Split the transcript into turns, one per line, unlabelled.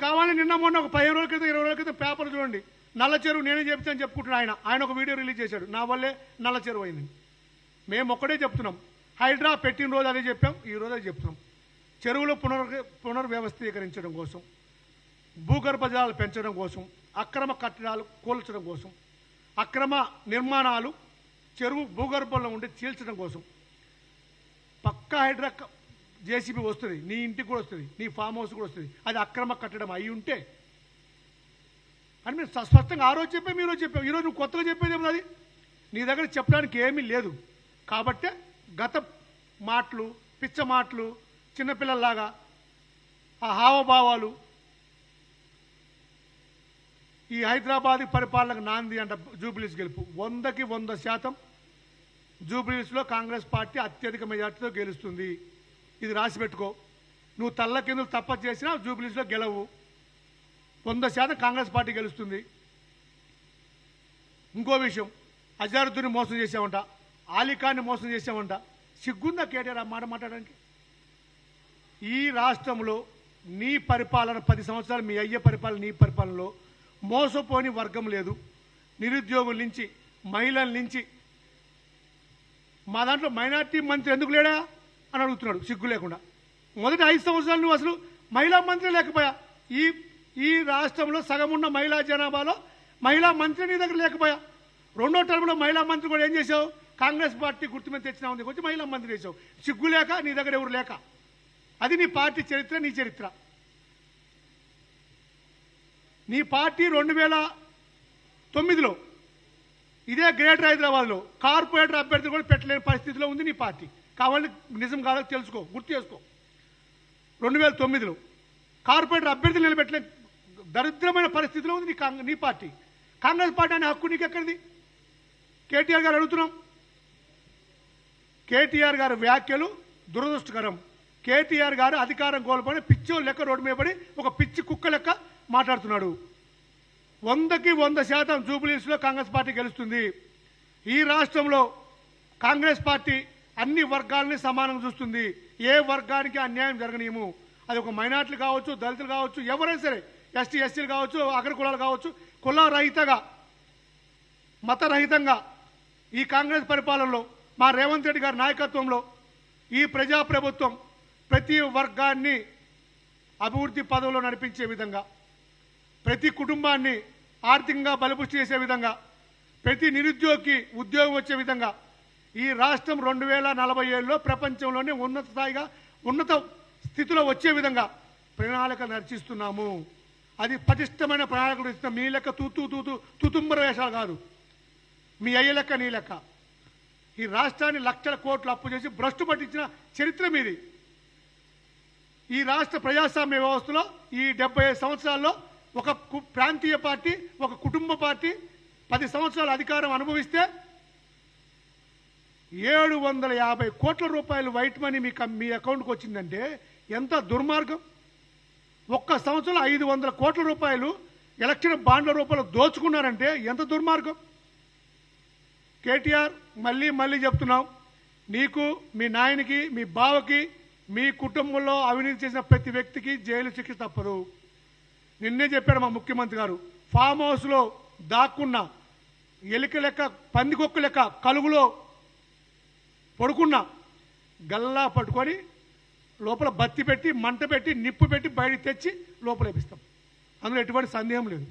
కావాలని నిన్న మొన్న ఒక పదిహేను రోజుల క్రితం ఇరవై రోజుల క్రితం పేపర్ చూడండి. నల్ల చెరువు నేనే చెప్తాను చెప్పుకుంటున్నాను ఆయన. ఆయన ఒక వీడియో రిలీజ్ చేశాడు. నా వల్లే నల్ల చెరువు అయింది. మేము ఒక్కడే చెప్తున్నాం. హైడ్రా పెట్టిన రోజు అదే చెప్పాం ఈ రోజు అదే చెప్తున్నాం. చెరువులు పునర్ పునర్వ్యవస్థీకరించడం కోసం భూగర్భ జలాలు పెంచడం కోసం అక్రమ కట్టడాలు కూల్చడం కోసం అక్రమ నిర్మాణాలు చెరువు భూగర్భంలో ఉండి చీల్చడం కోసం. పక్కా హైడ్రా జేసీబీ వస్తుంది నీ ఇంటికి కూడా వస్తుంది నీ ఫామ్ హౌస్ కూడా వస్తుంది. అది అక్రమ కట్టడం అయి ఉంటే అని మేము స్పష్టంగా ఆ రోజు చెప్పాం ఈ రోజు చెప్పాం. ఈరోజు నువ్వు కొత్తగా చెప్పేది ఏమో అది? నీ దగ్గర చెప్పడానికి ఏమీ లేదు. కాబట్టే గత మాటలు పిచ్చ మాటలు చిన్నపిల్లల్లాగా ఆ హావభావాలు ఈ హైదరాబాద్ పరిపాలనకు నాంది అంట జూబిలీస్ గెలుపు. వందకి వంద శాతం జూబిలీస్లో కాంగ్రెస్ పార్టీ అత్యధిక మెజార్టీతో గెలుస్తుంది. ఇది రాసి పెట్టుకో. నువ్వు తల్ల కిందలు తప్ప చేసినా జూబ్లీస్లో గెలవు. వంద శాతం కాంగ్రెస్ పార్టీ గెలుస్తుంది. ఇంకో విషయం అజారుద్దీన్ మోసం చేసామంట ఆలిఖాన్ని మోసం చేసామంట సిగ్గుందా కేటీఆర్ ఆ మాట మాట్లాడడానికి? ఈ రాష్ట్రంలో నీ పరిపాలన పది సంవత్సరాలు మీ అయ్య పరిపాలన నీ పరిపాలనలో మోసపోని వర్గం లేదు. నిరుద్యోగుల నుంచి మహిళల నుంచి. మా దాంట్లో మైనార్టీ మంత్రి ఎందుకు లేడా? అని అడుగుతున్నాడు సిగ్గు లేకుండా. మొదటి ఐదు సంవత్సరాలు నువ్వు అసలు మహిళా మంత్రి లేకపోయా? ఈ ఈ రాష్ట్రంలో సగం ఉన్న మహిళా జనాభాలో మహిళా మంత్రి నీ దగ్గర లేకపోయా? రెండో టర్మ్లో మహిళా మంత్రి కూడా ఏం చేసావు? కాంగ్రెస్ పార్టీ గుర్తు మీద తెచ్చినా ఉంది వచ్చి మహిళా మంత్రి చేసావు. సిగ్గు లేక నీ దగ్గర ఎవరు లేక? అది నీ పార్టీ చరిత్ర నీ చరిత్ర. నీ పార్టీ రెండు వేల తొమ్మిదిలో ఇదే గ్రేటర్ హైదరాబాద్లో. కార్పొరేటర్ అభ్యర్థి కూడా పెట్టలేని పరిస్థితిలో ఉంది నీ పార్టీ. కావాలి నిజం కాదో తెలుసుకో గుర్తు చేసుకో. రెండు వేల తొమ్మిదిలో కార్పొరేటర్ అభ్యర్థులు నిలబెట్టలే దరిద్రమైన పరిస్థితిలో ఉంది నీ నీ పార్టీ. కాంగ్రెస్ పార్టీ అనే హక్కు నీకు ఎక్కడిది కేటీఆర్ గారు అడుగుతున్నాం. కేటీఆర్ గారి వ్యాఖ్యలు దురదృష్టకరం. కేటీఆర్ గారు అధికారం కోల్పోయిన పిచ్చో లెక్క రోడ్డు మీద పడి ఒక పిచ్చి కుక్క లెక్క మాట్లాడుతున్నాడు. వందకి వంద శాతం జూబిలీస్లో కాంగ్రెస్ పార్టీ గెలుస్తుంది. ఈ రాష్ట్రంలో కాంగ్రెస్ పార్టీ అన్ని వర్గాలని సమానంగా చూస్తుంది. ఏ వర్గానికి అన్యాయం జరగనీయము. అది ఒక మైనార్టీలు కావచ్చు దళితులు కావచ్చు ఎవరైనా సరే ఎస్టీ ఎస్సీలు కావచ్చు అగ్ర కులాలు కావచ్చు కులరహితగా మతరహితంగా ఈ కాంగ్రెస్ పరిపాలనలో మా రేవంత్ రెడ్డి గారి నాయకత్వంలో ఈ ప్రజాప్రభుత్వం ప్రతి వర్గాన్ని అభివృద్ధి పదవిలో నడిపించే విధంగా ప్రతి కుటుంబాన్ని ఆర్థికంగా బలపుష్టి చేసే విధంగా ప్రతి నిరుద్యోగికి ఉద్యోగం వచ్చే విధంగా ఈ రాష్ట్రం రెండు వేల నలభై ఏళ్ళలో ప్రపంచంలోనే ఉన్నత స్థాయిగా ఉన్నత స్థితిలో వచ్చే విధంగా ప్రణాళిక నర్చిస్తున్నాము అది పటిష్టమైన ప్రణాళికలు ఇస్తున్నాం మీ లెక్క తూతూ తూతూ తుతుంబర వేషాలు కాదు. మీ అయ్య లెక్క నీ లెక్క. ఈ రాష్ట్రాన్ని లక్షల కోట్లు అప్పు చేసి భ్రష్టు పట్టించిన చరిత్ర మీది. ఈ రాష్ట్ర ప్రజాస్వామ్య వ్యవస్థలో ఈ డెబ్బై ఐదు సంవత్సరాల్లో ఒక కు- ప్రాంతీయ పార్టీ ఒక కుటుంబ పార్టీ పది సంవత్సరాల అధికారం అనుభవిస్తే ఏడు వందల యాభై కోట్ల రూపాయలు వైట్ మనీ మీ మీ అకౌంట్కి వచ్చిందంటే ఎంత దుర్మార్గం. ఒక్క సంవత్సరంలో ఐదు వందల కోట్ల రూపాయలు ఎలక్షన్ బాండ్ల రూపంలో దోచుకున్నారంటే ఎంత దుర్మార్గం. కేటీఆర్ మళ్ళీ మళ్ళీ చెప్తున్నాం నీకు మీ నాయనకి మీ బావకి మీ కుటుంబంలో అవినీతి చేసిన ప్రతి వ్యక్తికి జైలు శిక్ష తప్పదు. నిన్నే చెప్పాడు మా ముఖ్యమంత్రి గారు. ఫామ్ హౌస్లో దాక్కున్న ఎలిక లెక్క పందికొక్క లెక్క కలుగులో పడుకున్న గల్లా పట్టుకొని లోపల బత్తి పెట్టి మంట పెట్టి నిప్పు పెట్టి బయట తెచ్చి లోపల వేపిస్తాం. అందులో ఎటువంటి సందేహం లేదు.